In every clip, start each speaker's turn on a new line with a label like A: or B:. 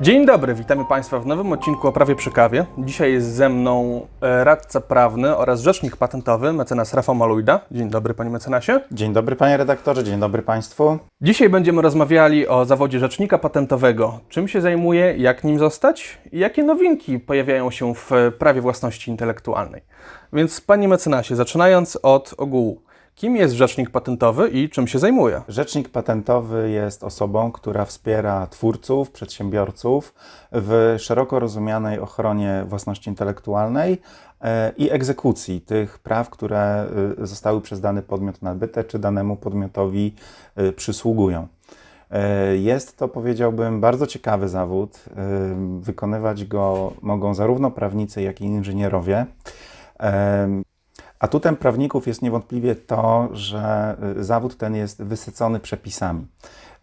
A: Dzień dobry, witamy Państwa w nowym odcinku o prawie przy kawie. Dzisiaj jest ze mną e, radca prawny oraz rzecznik patentowy, mecenas Rafał Malujda. Dzień dobry, panie mecenasie.
B: Dzień dobry panie redaktorze, dzień dobry państwu.
A: Dzisiaj będziemy rozmawiali o zawodzie rzecznika patentowego. Czym się zajmuje, jak nim zostać i jakie nowinki pojawiają się w e, prawie własności intelektualnej. Więc panie mecenasie, zaczynając od ogółu. Kim jest rzecznik patentowy i czym się zajmuje?
B: Rzecznik patentowy jest osobą, która wspiera twórców, przedsiębiorców w szeroko rozumianej ochronie własności intelektualnej e, i egzekucji tych praw, które y, zostały przez dany podmiot nabyte, czy danemu podmiotowi y, przysługują. E, Jest to, powiedziałbym, bardzo ciekawy zawód. Wykonywać go mogą zarówno prawnicy, jak i inżynierowie. Em, Atutem prawników jest niewątpliwie to, że y, zawód ten jest wysycony przepisami.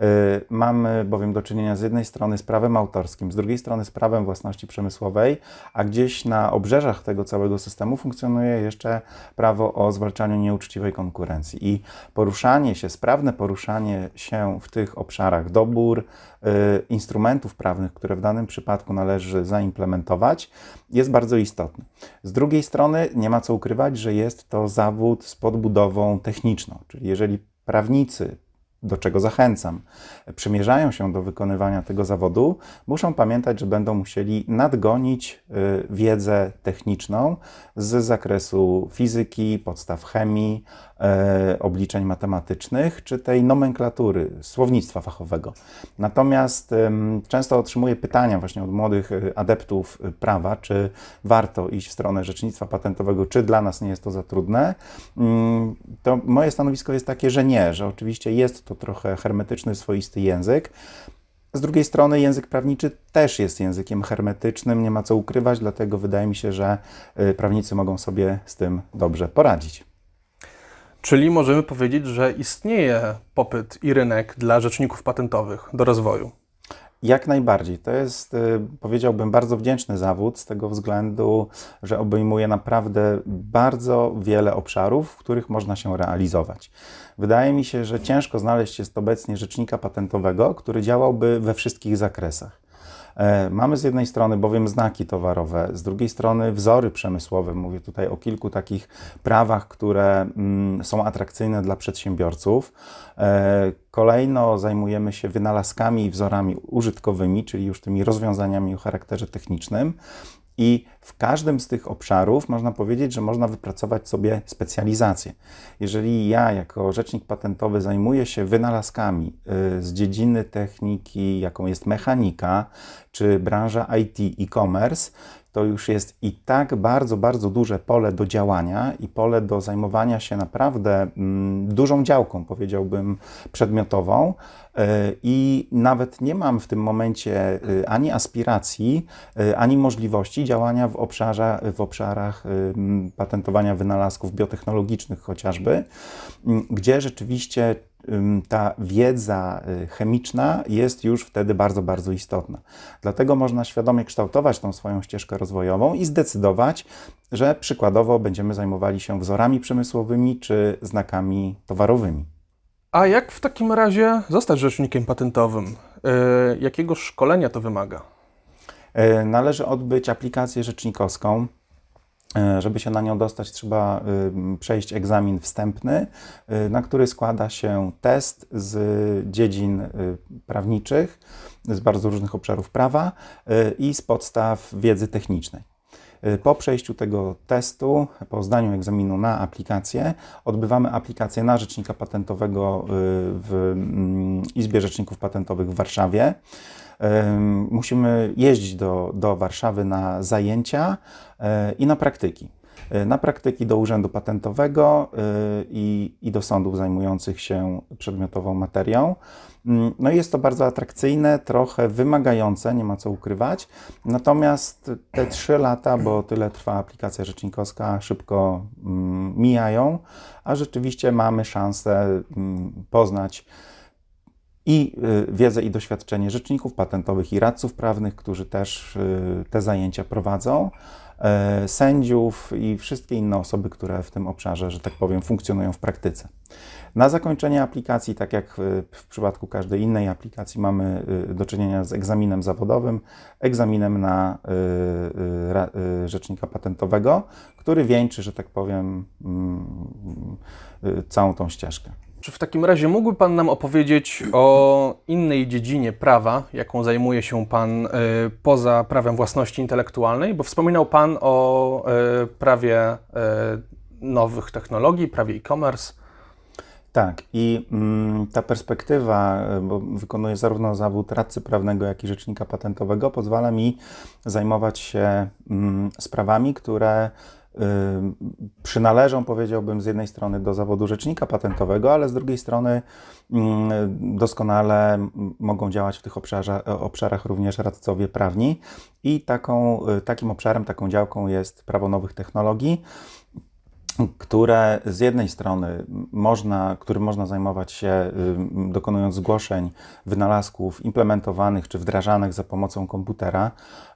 B: Y, Mamy bowiem do czynienia z jednej strony z prawem autorskim, z drugiej strony z prawem własności przemysłowej, a gdzieś na obrzeżach tego całego systemu funkcjonuje jeszcze prawo o zwalczaniu nieuczciwej konkurencji. I poruszanie się, sprawne poruszanie się w tych obszarach, dobór y, instrumentów prawnych, które w danym przypadku należy zaimplementować, jest bardzo istotny. Z drugiej strony nie ma co ukrywać, że jest to zawód z podbudową techniczną, czyli jeżeli prawnicy, do czego zachęcam, przymierzają się do wykonywania tego zawodu, muszą pamiętać, że będą musieli nadgonić y, wiedzę techniczną z zakresu fizyki, podstaw chemii, e, obliczeń matematycznych, czy tej nomenklatury, słownictwa fachowego. Natomiast często otrzymuję pytania właśnie od młodych y, adeptów y, prawa, czy warto iść w stronę rzecznictwa patentowego, czy dla nas nie jest to za trudne. Mm, To moje stanowisko jest takie, że nie, że oczywiście jest to trochę hermetyczny, swoisty język. Z drugiej strony język prawniczy też jest językiem hermetycznym, nie ma co ukrywać, dlatego wydaje mi się, że y, prawnicy mogą sobie z tym dobrze poradzić.
A: Czyli możemy powiedzieć, że istnieje popyt i rynek dla rzeczników patentowych do rozwoju.
B: Jak najbardziej. To jest, y, powiedziałbym, bardzo wdzięczny zawód z tego względu, że obejmuje naprawdę bardzo wiele obszarów, w których można się realizować. Wydaje mi się, że ciężko znaleźć jest obecnie rzecznika patentowego, który działałby we wszystkich zakresach. E, Mamy z jednej strony bowiem znaki towarowe, z drugiej strony wzory przemysłowe. Mówię tutaj o kilku takich prawach, które mm, są atrakcyjne dla przedsiębiorców. E, Kolejno zajmujemy się wynalazkami i wzorami użytkowymi, czyli już tymi rozwiązaniami o charakterze technicznym. I w każdym z tych obszarów można powiedzieć, że można wypracować sobie specjalizację. Jeżeli ja, jako rzecznik patentowy, zajmuję się wynalazkami y, z dziedziny techniki, jaką jest mechanika, czy branża IT, e-commerce, to już jest i tak bardzo, bardzo duże pole do działania i pole do zajmowania się naprawdę mm, dużą działką, powiedziałbym, przedmiotową. Y, I nawet nie mam w tym momencie y, ani aspiracji, y, ani możliwości działania w, obszarze, w obszarach patentowania wynalazków biotechnologicznych, chociażby, gdzie rzeczywiście ta wiedza y, chemiczna jest już wtedy bardzo, bardzo istotna. Dlatego można świadomie kształtować tą swoją ścieżkę rozwojową i zdecydować, że przykładowo będziemy zajmowali się wzorami przemysłowymi czy znakami towarowymi.
A: A jak w takim razie zostać rzecznikiem patentowym? Yy, jakiego szkolenia to wymaga?
B: E, Należy odbyć aplikację rzecznikowską. E, Żeby się na nią dostać, trzeba ym, przejść egzamin wstępny, y, na który składa się test z dziedzin y, prawniczych, z bardzo różnych obszarów prawa y, i z podstaw wiedzy technicznej. Y, Po przejściu tego testu, po zdaniu egzaminu na aplikację, odbywamy aplikację na rzecznika patentowego y, w mm, Izbie Rzeczników Patentowych w Warszawie. Musimy jeździć do, do Warszawy na zajęcia y, i na praktyki. Y, Na praktyki do Urzędu Patentowego y, i, i do sądów zajmujących się przedmiotową materią. Mm, No jest to bardzo atrakcyjne, trochę wymagające, nie ma co ukrywać. Natomiast te trzy lata, bo tyle trwa aplikacja rzecznikowska, szybko mm, mijają, a rzeczywiście mamy szansę mm, poznać i y, wiedzę i doświadczenie rzeczników patentowych i radców prawnych, którzy też y, te zajęcia prowadzą. e, sędziów i wszystkie inne osoby, które w tym obszarze, że tak powiem, funkcjonują w praktyce. Na zakończenie aplikacji, tak jak w- w przypadku każdej innej aplikacji, mamy y, do czynienia z egzaminem zawodowym, egzaminem na y, y, y, rzecznika patentowego, który wieńczy, że tak powiem, mm, y, całą tą ścieżkę.
A: Czy w takim razie mógłby Pan nam opowiedzieć o innej dziedzinie prawa, jaką zajmuje się Pan y, poza prawem własności intelektualnej? Bo wspominał Pan o y, prawie y, nowych technologii, prawie e-commerce.
B: Tak, i mm, ta perspektywa, bo wykonuję zarówno zawód radcy prawnego, jak i rzecznika patentowego, pozwala mi zajmować się mm, sprawami, które przynależą, powiedziałbym, z jednej strony do zawodu rzecznika patentowego, ale z drugiej strony mm, doskonale mogą działać w tych obszarza, obszarach również radcowie prawni. I taką, y, takim obszarem, taką działką jest prawo nowych technologii które z jednej strony można, którym można zajmować się dokonując zgłoszeń wynalazków implementowanych czy wdrażanych za pomocą komputera.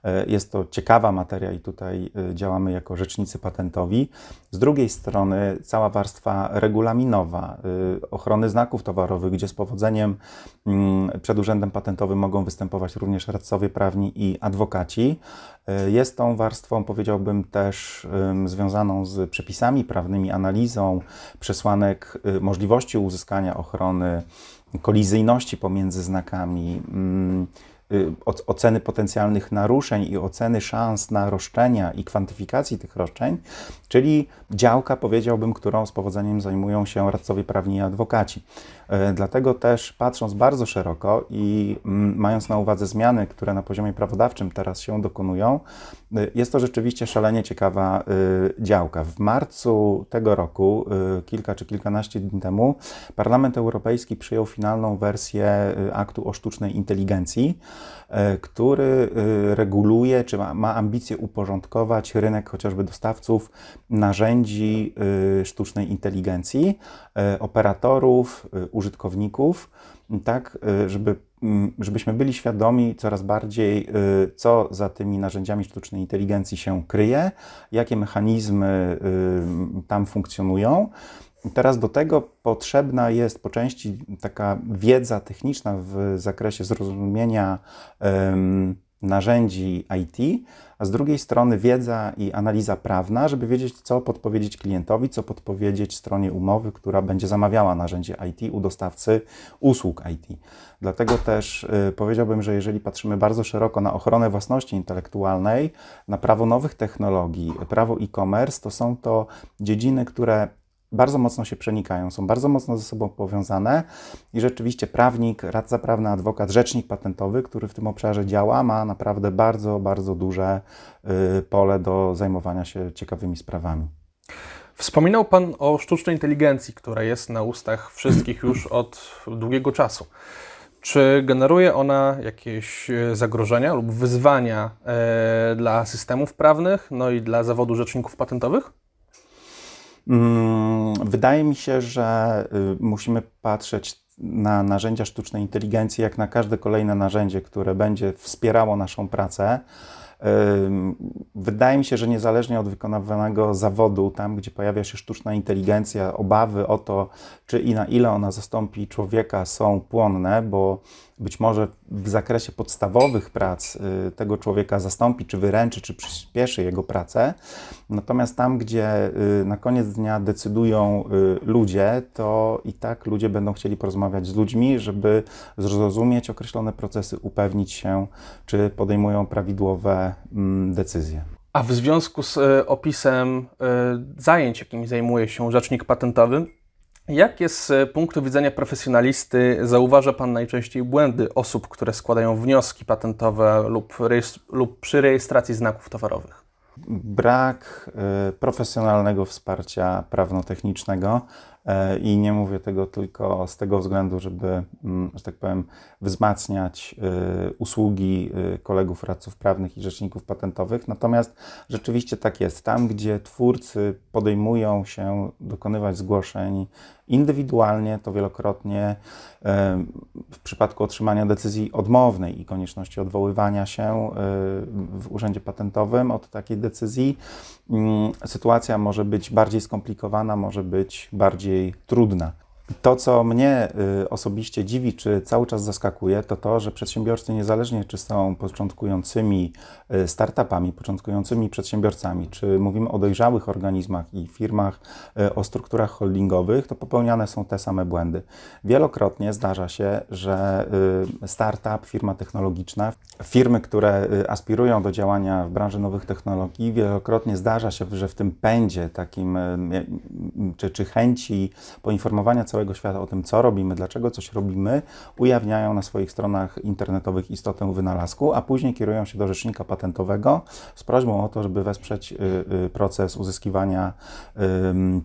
B: Y, Jest to ciekawa materia i tutaj y, działamy jako rzecznicy patentowi. Z drugiej strony cała warstwa regulaminowa, y, ochrony znaków towarowych, gdzie z powodzeniem przed Urzędem Patentowym mogą występować również radcowie prawni i adwokaci. Jest tą warstwą, powiedziałbym, też związaną z przepisami prawnymi, analizą przesłanek y, możliwości uzyskania ochrony, kolizyjności pomiędzy znakami, ym, y, oc- oceny potencjalnych naruszeń i oceny szans na roszczenia i kwantyfikacji tych roszczeń, czyli działka, powiedziałbym, którą z powodzeniem zajmują się radcowie prawni i adwokaci. E, Dlatego też patrząc bardzo szeroko i mm, mając na uwadze zmiany, które na poziomie prawodawczym teraz się dokonują, y, jest to rzeczywiście szalenie ciekawa y, działka. W marcu tego roku, kilka czy kilkanaście dni temu, Parlament Europejski przyjął finalną wersję aktu o sztucznej inteligencji, który reguluje, czy ma, ambicje uporządkować rynek chociażby dostawców narzędzi sztucznej inteligencji, operatorów, użytkowników, tak, y, żeby, mm, żebyśmy byli świadomi coraz bardziej, y, co za tymi narzędziami sztucznej inteligencji się kryje, jakie mechanizmy y, tam funkcjonują. Teraz do tego potrzebna jest po części taka wiedza techniczna w zakresie zrozumienia narzędzi IT, a z drugiej strony wiedza i analiza prawna, żeby wiedzieć, co podpowiedzieć klientowi, co podpowiedzieć stronie umowy, która będzie zamawiała narzędzie IT u dostawcy usług IT. Dlatego też y, powiedziałbym, że jeżeli patrzymy bardzo szeroko na ochronę własności intelektualnej, na prawo nowych technologii, prawo e-commerce, to są to dziedziny, które bardzo mocno się przenikają, są bardzo mocno ze sobą powiązane i rzeczywiście prawnik, radca prawny, adwokat, rzecznik patentowy, który w tym obszarze działa, ma naprawdę bardzo, bardzo duże y, pole do zajmowania się ciekawymi sprawami.
A: Wspominał Pan o sztucznej inteligencji, która jest na ustach wszystkich już od długiego czasu. Czy generuje ona jakieś e, zagrożenia lub wyzwania e, dla systemów prawnych, no i dla zawodu rzeczników patentowych?
B: Mm, Wydaje mi się, że y, musimy patrzeć na narzędzia sztucznej inteligencji jak na każde kolejne narzędzie, które będzie wspierało naszą pracę. Wydaje mi się, że niezależnie od wykonywanego zawodu, tam gdzie pojawia się sztuczna inteligencja, obawy o to, czy i na ile ona zastąpi człowieka, są płonne, bo być może w zakresie podstawowych prac y, tego człowieka zastąpi, czy wyręczy, czy przyspieszy jego pracę. Natomiast tam, gdzie y, na koniec dnia decydują y, ludzie, to i tak ludzie będą chcieli porozmawiać z ludźmi, żeby zrozumieć określone procesy, upewnić się, czy podejmują prawidłowe mm, decyzje.
A: A w związku z opisem zajęć, jakimi zajmuje się rzecznik patentowy, jakie z punktu widzenia profesjonalisty zauważa Pan najczęściej błędy osób, które składają wnioski patentowe lub, lub przy rejestracji znaków towarowych?
B: Brak y, profesjonalnego wsparcia prawno-technicznego, I nie mówię tego tylko z tego względu, żeby, mm, że tak powiem, wzmacniać y, usługi y, kolegów radców prawnych i rzeczników patentowych. Natomiast rzeczywiście tak jest. Tam, gdzie twórcy podejmują się dokonywać zgłoszeń indywidualnie, to wielokrotnie e, w przypadku otrzymania decyzji odmownej i konieczności odwoływania się e, w Urzędzie Patentowym od takiej decyzji, mm, sytuacja może być bardziej skomplikowana, może być bardziej trudna. To, co mnie y, osobiście dziwi, czy cały czas zaskakuje, to to, że przedsiębiorcy, niezależnie czy są początkującymi y, startupami, początkującymi przedsiębiorcami, czy mówimy o dojrzałych organizmach i firmach y, o strukturach holdingowych, to popełniane są te same błędy. Wielokrotnie zdarza się, że startup, firma technologiczna, firmy, które aspirują do działania w branży nowych technologii, wielokrotnie zdarza się, że w tym pędzie takim, czy, czy chęci poinformowania całego świata o tym, co robimy, dlaczego coś robimy, ujawniają na swoich stronach internetowych istotę wynalazku, a później kierują się do rzecznika patentowego z prośbą o to, żeby wesprzeć y, y, proces uzyskiwania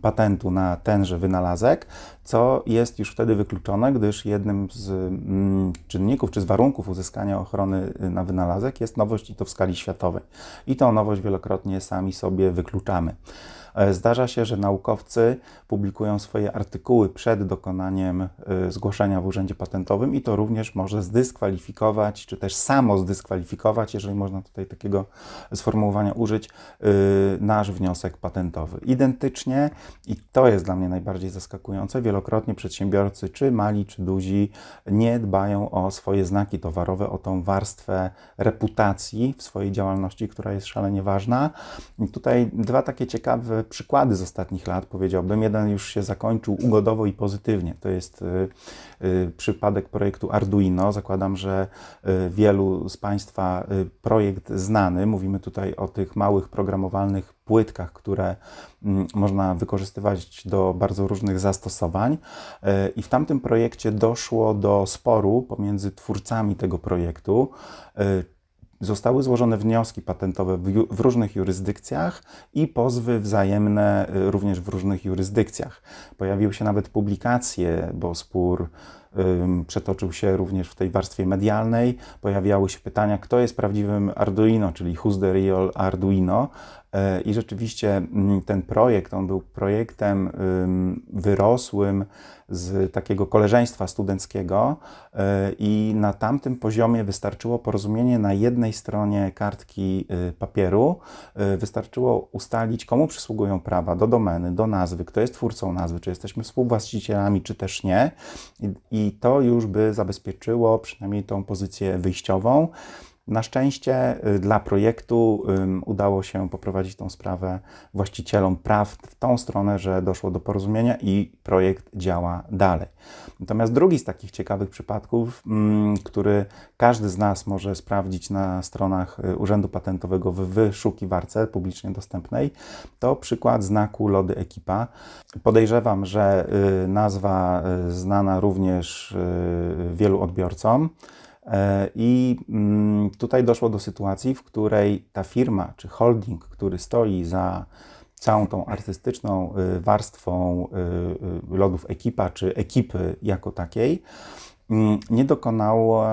B: patentu na tenże wynalazek, co jest już wtedy wykluczone, gdyż jednym z mm, czynników czy z warunków uzyskania ochrony y, na wynalazek jest nowość i to w skali światowej. I tą nowość wielokrotnie sami sobie wykluczamy. E, Zdarza się, że naukowcy publikują swoje artykuły przed dokonaniem y, zgłoszenia w Urzędzie Patentowym i to również może zdyskwalifikować, czy też samo zdyskwalifikować, jeżeli można tutaj takiego sformułowania użyć, y, nasz wniosek patentowy. Identycznie, i to jest dla mnie najbardziej zaskakujące, wielokrotnie przedsiębiorcy, czy mali, czy duzi, nie dbają o swoje znaki towarowe, o tą warstwę reputacji w swojej działalności, która jest szalenie ważna. I tutaj dwa takie ciekawe przykłady z ostatnich lat, powiedziałbym. Jeden już się zakończył ugodowo i pozytywnie. To jest y, y, przypadek projektu Arduino. Zakładam, że y, wielu z Państwa projekt znany. Mówimy tutaj o tych małych programowalnych płytkach, które mm, można wykorzystywać do bardzo różnych zastosowań. I w tamtym projekcie doszło do sporu pomiędzy twórcami tego projektu. Zostały złożone wnioski patentowe w, w różnych jurysdykcjach i pozwy wzajemne y, również w różnych jurysdykcjach. Pojawiły się nawet publikacje, bo spór przetoczył się również w tej warstwie medialnej. Pojawiały się pytania, kto jest prawdziwym Arduino, czyli who's the real Arduino. E, I rzeczywiście mm, ten projekt, on był projektem ym, wyrosłym z takiego koleżeństwa studenckiego e, i na tamtym poziomie wystarczyło porozumienie na jednej stronie kartki y, papieru. E, Wystarczyło ustalić, komu przysługują prawa do domeny, do nazwy, kto jest twórcą nazwy, czy jesteśmy współwłaścicielami, czy też nie. I to już by zabezpieczyło przynajmniej tą pozycję wyjściową. Na szczęście y, dla projektu udało się poprowadzić tą sprawę właścicielom praw w tą stronę, że doszło do porozumienia i projekt działa dalej. Natomiast drugi z takich ciekawych przypadków, który każdy z nas może sprawdzić na stronach y, Urzędu Patentowego w wyszukiwarce publicznie dostępnej, to przykład znaku Lody Ekipa. Podejrzewam, że y, nazwa znana również wielu odbiorcom. E, I mm, tutaj doszło do sytuacji, w której ta firma czy holding, który stoi za całą tą artystyczną y, warstwą y, y, lodów ekipa czy ekipy jako takiej, mm, nie, dokonało,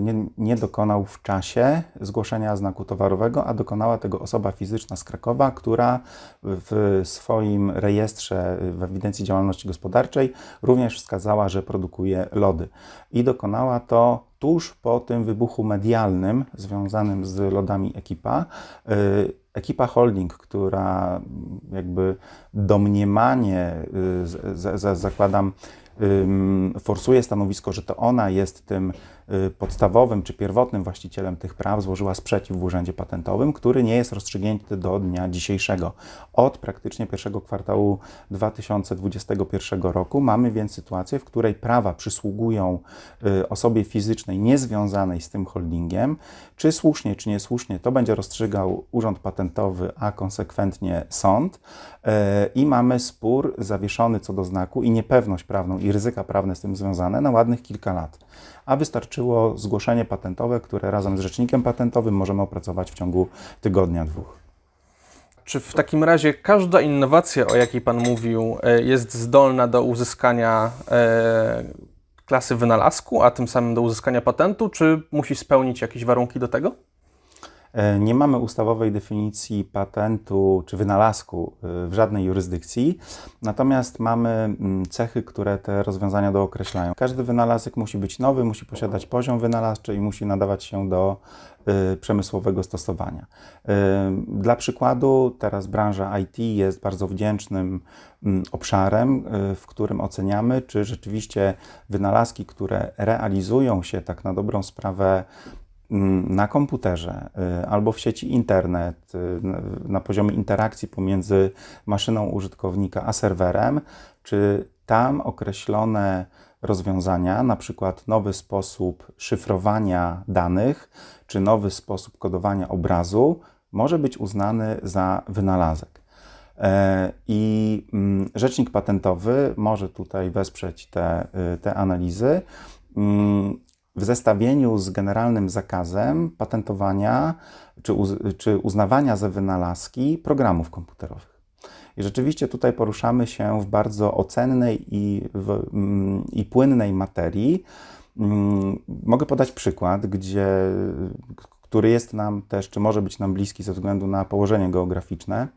B: nie, nie dokonał w czasie zgłoszenia znaku towarowego, a dokonała tego osoba fizyczna z Krakowa, która w swoim rejestrze w ewidencji działalności gospodarczej również wskazała, że produkuje lody. I dokonała to tuż po tym wybuchu medialnym związanym z lodami ekipa. Y, Ekipa Holding, która jakby domniemanie, y, z- z- z- zakładam, forsuje stanowisko, że to ona jest tym y, podstawowym czy pierwotnym właścicielem tych praw, złożyła sprzeciw w Urzędzie Patentowym, który nie jest rozstrzygnięty do dnia dzisiejszego. Od praktycznie pierwszego kwartału 2021 roku mamy więc sytuację, w której prawa przysługują y, osobie fizycznej niezwiązanej z tym holdingiem. Czy słusznie, czy niesłusznie, to będzie rozstrzygał Urząd Patentowy, a konsekwentnie sąd. I mamy spór zawieszony co do znaku i niepewność prawną i ryzyka prawne z tym związane na ładnych kilka lat. A wystarczyło zgłoszenie patentowe, które razem z rzecznikiem patentowym możemy opracować w ciągu tygodnia, dwóch.
A: czy w takim razie każda innowacja, o jakiej Pan mówił, e, jest zdolna do uzyskania e, klasy wynalazku, a tym samym do uzyskania patentu, czy musi spełnić jakieś warunki do tego?
B: E, Nie mamy ustawowej definicji patentu czy wynalazku e, w żadnej jurysdykcji, natomiast mamy mm, cechy, które te rozwiązania dookreślają. Każdy wynalazek musi być nowy, musi posiadać poziom wynalazczy i musi nadawać się do e, przemysłowego stosowania. Dla przykładu, teraz branża IT jest bardzo wdzięcznym mm, obszarem, w którym oceniamy, czy rzeczywiście wynalazki, które realizują się tak na dobrą sprawę na komputerze y, albo w sieci internet, y, na- na poziomie interakcji pomiędzy maszyną użytkownika a serwerem, czy tam określone rozwiązania, na przykład nowy sposób szyfrowania danych, czy nowy sposób kodowania obrazu, może być uznany za wynalazek. E, I mm, rzecznik patentowy może tutaj wesprzeć te, y, te analizy mm, w zestawieniu z generalnym zakazem patentowania czy, uz, czy uznawania za wynalazki programów komputerowych. I rzeczywiście tutaj poruszamy się w bardzo ocennej i, w, mm, i płynnej materii. Mm, Mogę podać przykład, gdzie, który jest nam też, czy może być nam bliski ze względu na położenie geograficzne.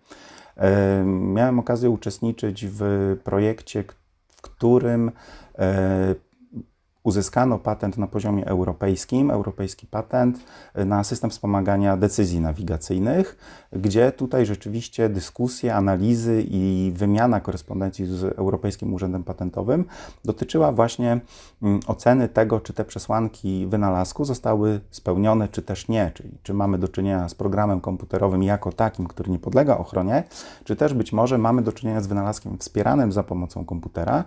B: Miałem okazję uczestniczyć w projekcie, w którym e, uzyskano patent na poziomie europejskim, europejski patent e, na system wspomagania decyzji nawigacyjnych, gdzie tutaj rzeczywiście dyskusje, analizy i wymiana korespondencji z Europejskim Urzędem Patentowym dotyczyła właśnie mm, oceny tego, czy te przesłanki wynalazku zostały spełnione, czy też nie, czyli czy mamy do czynienia z programem komputerowym jako takim, który nie podlega ochronie, czy też być może mamy do czynienia z wynalazkiem wspieranym za pomocą komputera.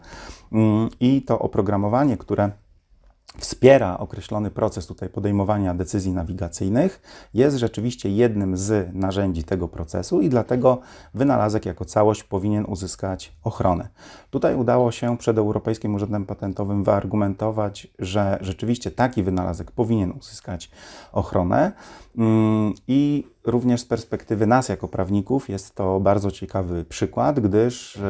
B: Mm, i to oprogramowanie, które wspiera określony proces tutaj podejmowania decyzji nawigacyjnych, jest rzeczywiście jednym z narzędzi tego procesu i dlatego wynalazek jako całość powinien uzyskać ochronę. Tutaj udało się przed Europejskim Urzędem Patentowym wyargumentować, że rzeczywiście taki wynalazek powinien uzyskać ochronę Mm, i również z perspektywy nas jako prawników jest to bardzo ciekawy przykład, gdyż e,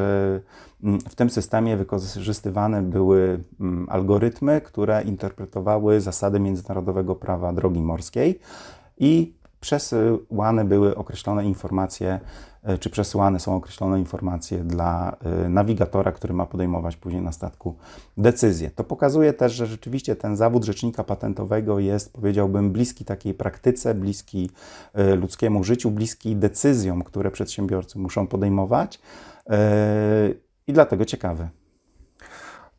B: w tym systemie wykorzystywane były algorytmy, które interpretowały zasady międzynarodowego prawa drogi morskiej i przesyłane były określone informacje, czy przesyłane są określone informacje dla e, nawigatora, który ma podejmować później na statku decyzję. To pokazuje też, że rzeczywiście ten zawód rzecznika patentowego jest, powiedziałbym, bliski takiej praktyce, bliski e, ludzkiemu życiu, bliski decyzjom, które przedsiębiorcy muszą podejmować e, i dlatego ciekawy.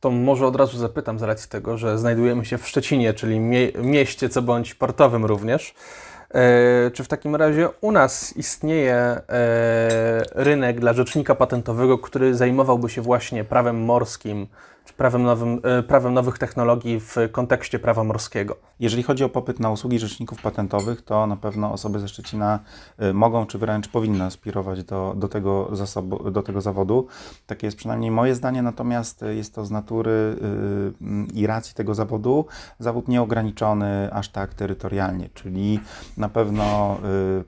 A: To może od razu zapytam z racji tego, że znajdujemy się w Szczecinie, czyli mie mieście co bądź portowym również. E, czy w takim razie u nas istnieje e, rynek dla rzecznika patentowego, który zajmowałby się właśnie prawem morskim, czy prawem, nowym, e, prawem nowych technologii w kontekście prawa morskiego?
B: Jeżeli chodzi o popyt na usługi rzeczników patentowych, to na pewno osoby ze Szczecina y, mogą, czy wręcz powinny aspirować do, do, tego, zasobu, do tego zawodu. Takie jest przynajmniej moje zdanie, natomiast jest to z natury mm, i racji tego zawodu zawód nieograniczony aż tak terytorialnie, czyli na pewno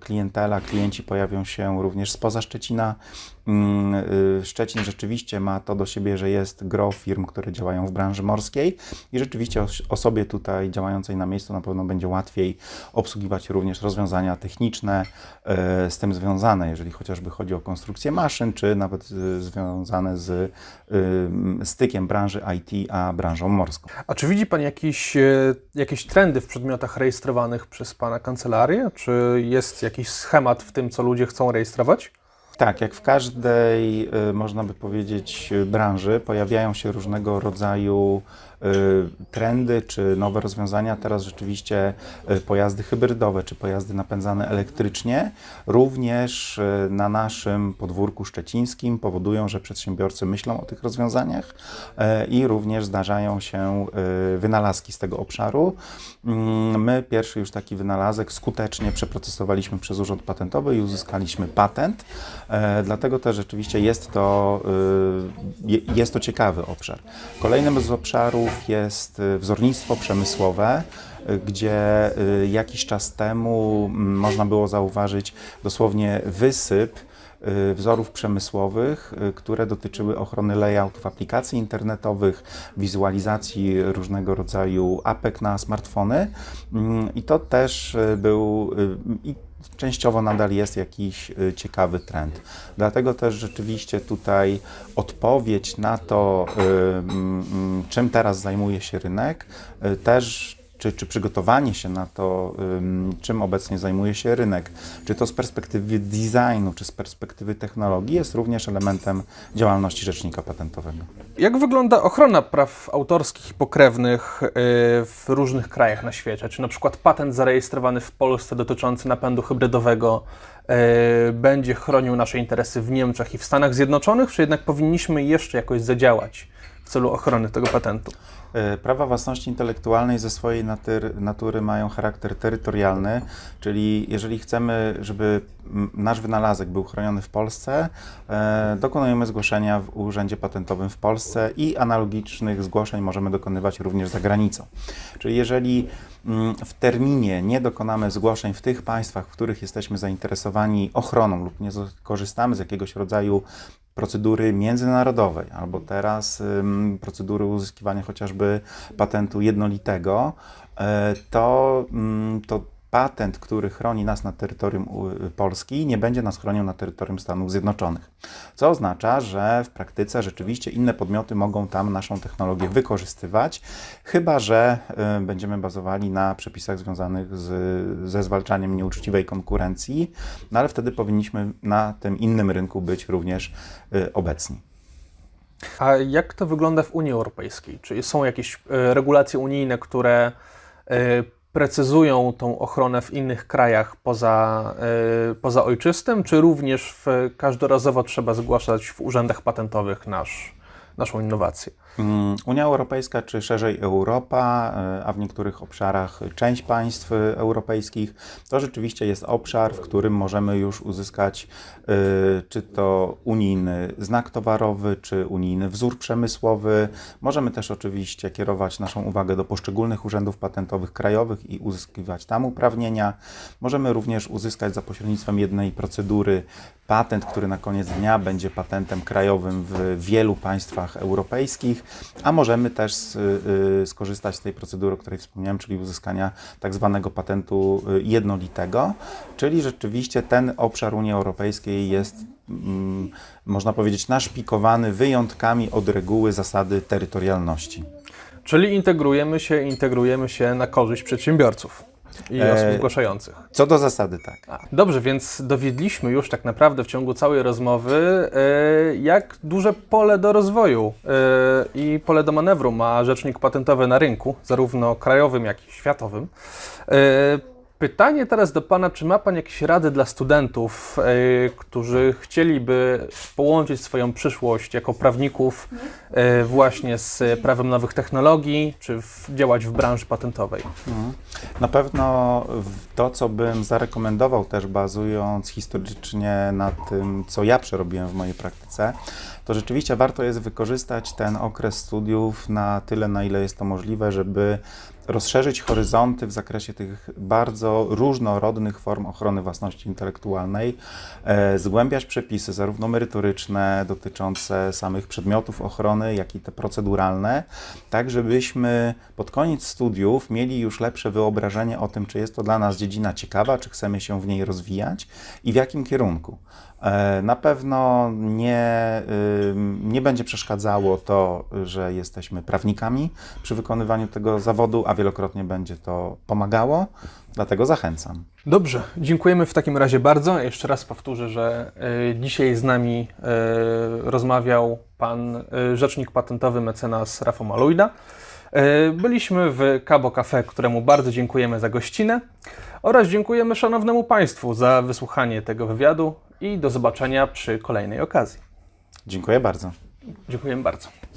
B: klientela, klienci pojawią się również spoza Szczecina. Mm, y, Szczecin rzeczywiście ma to do siebie, że jest gro firm, które działają w branży morskiej i rzeczywiście os- osobie tutaj działającej na miejscu na pewno będzie łatwiej obsługiwać również rozwiązania techniczne e, z tym związane, jeżeli chociażby chodzi o konstrukcję maszyn, czy nawet y, związane z y, stykiem branży IT a branżą morską.
A: A czy widzi Pan jakieś, jakieś trendy w przedmiotach rejestrowanych przez Pana kancelarię? Czy jest jakiś schemat w tym, co ludzie chcą rejestrować?
B: Tak, jak w każdej, y, można by powiedzieć, y, branży, pojawiają się różnego rodzaju y, trendy czy nowe rozwiązania. Teraz rzeczywiście pojazdy hybrydowe czy pojazdy napędzane elektrycznie również na naszym podwórku szczecińskim powodują, że przedsiębiorcy myślą o tych rozwiązaniach i również zdarzają się wynalazki z tego obszaru. Mm, My pierwszy już taki wynalazek skutecznie przeprocesowaliśmy przez Urząd Patentowy i uzyskaliśmy patent. E, Dlatego też rzeczywiście jest to, y, je- jest to ciekawy obszar. Kolejnym z obszarów jest y, wzornictwo przemysłowe, y, gdzie jakiś czas temu mm, można było zauważyć dosłownie wysyp wzorów przemysłowych, y, które dotyczyły ochrony layoutów aplikacji internetowych, wizualizacji różnego rodzaju apek na smartfony. Mm, I to też y, był y, i częściowo nadal jest jakiś y, ciekawy trend. Dlatego też rzeczywiście tutaj odpowiedź na to, y, mm, mm, czym teraz zajmuje się rynek, y, też czy, czy przygotowanie się na to, ym, czym obecnie zajmuje się rynek, czy to z perspektywy designu, czy z perspektywy technologii, jest również elementem działalności rzecznika patentowego.
A: Jak wygląda ochrona praw autorskich i pokrewnych y, w różnych krajach na świecie? Czy na przykład patent zarejestrowany w Polsce dotyczący napędu hybrydowego y, będzie chronił nasze interesy w Niemczech i w Stanach Zjednoczonych, czy jednak powinniśmy jeszcze jakoś zadziałać w celu ochrony tego patentu?
B: E, Prawa własności intelektualnej ze swojej natury, mają charakter terytorialny, czyli jeżeli chcemy, żeby nasz wynalazek był chroniony w Polsce, e, dokonujemy zgłoszenia w Urzędzie Patentowym w Polsce i analogicznych zgłoszeń możemy dokonywać również za granicą. Czyli jeżeli mm, w terminie nie dokonamy zgłoszeń w tych państwach, w których jesteśmy zainteresowani ochroną lub nie z- korzystamy z jakiegoś rodzaju procedury międzynarodowej, albo teraz procedury uzyskiwania chociażby patentu jednolitego, e, to, to patent, który chroni nas na terytorium Polski, nie będzie nas chronił na terytorium Stanów Zjednoczonych. Co oznacza, że w praktyce rzeczywiście inne podmioty mogą tam naszą technologię wykorzystywać, chyba że y, będziemy bazowali na przepisach związanych z, ze zwalczaniem nieuczciwej konkurencji, no ale wtedy powinniśmy na tym innym rynku być również y, obecni.
A: A jak to wygląda w Unii Europejskiej? Czy są jakieś e, regulacje unijne, które precyzują tą ochronę w innych krajach poza, e, poza ojczystym, czy również w, każdorazowo trzeba zgłaszać w urzędach patentowych nasz, naszą innowację?
B: Mm, Unia Europejska, czy szerzej Europa, y, a w niektórych obszarach część państw europejskich, to rzeczywiście jest obszar, w którym możemy już uzyskać y, czy to unijny znak towarowy, czy unijny wzór przemysłowy. Możemy też oczywiście kierować naszą uwagę do poszczególnych urzędów patentowych krajowych i uzyskiwać tam uprawnienia. Możemy również uzyskać za pośrednictwem jednej procedury patent, który na koniec dnia będzie patentem krajowym w wielu państwach europejskich, a możemy też y, skorzystać z tej procedury, o której wspomniałem, czyli uzyskania tak zwanego patentu y, jednolitego, czyli rzeczywiście ten obszar Unii Europejskiej jest, mm, można powiedzieć, naszpikowany wyjątkami od reguły zasady terytorialności.
A: Czyli integrujemy się, integrujemy się na korzyść przedsiębiorców i
B: E,
A: osób zgłaszających.
B: Co do zasady, tak.
A: A, Dobrze, więc dowiedliśmy już tak naprawdę w ciągu całej rozmowy, e, jak duże pole do rozwoju e, i pole do manewru ma rzecznik patentowy na rynku, zarówno krajowym, jak i światowym. E, Pytanie teraz do Pana, czy ma Pan jakieś rady dla studentów, e, którzy chcieliby połączyć swoją przyszłość jako prawników e, właśnie z prawem nowych technologii, czy w, działać w branży patentowej?
B: Na pewno to, co bym zarekomendował, też bazując historycznie na tym, co ja przerobiłem w mojej praktyce, to rzeczywiście warto jest wykorzystać ten okres studiów na tyle, na ile jest to możliwe, żeby rozszerzyć horyzonty w zakresie tych bardzo różnorodnych form ochrony własności intelektualnej, e, zgłębiać przepisy, zarówno merytoryczne, dotyczące samych przedmiotów ochrony, jak i te proceduralne, tak żebyśmy pod koniec studiów mieli już lepsze wyobrażenie o tym, czy jest to dla nas dziedzina ciekawa, czy chcemy się w niej rozwijać i w jakim kierunku. E, Na pewno nie, nie będzie przeszkadzało to, że jesteśmy prawnikami przy wykonywaniu tego zawodu, a wielokrotnie będzie to pomagało, dlatego zachęcam.
A: Dobrze, dziękujemy w takim razie bardzo. Jeszcze raz powtórzę, że e, dzisiaj z nami e, rozmawiał pan rzecznik patentowy mecenas Rafał Malujda. Byliśmy w Cabo Cafe, któremu bardzo dziękujemy za gościnę oraz dziękujemy szanownemu państwu za wysłuchanie tego wywiadu i do zobaczenia przy kolejnej okazji.
B: Dziękuję bardzo.
A: Dziękujemy bardzo.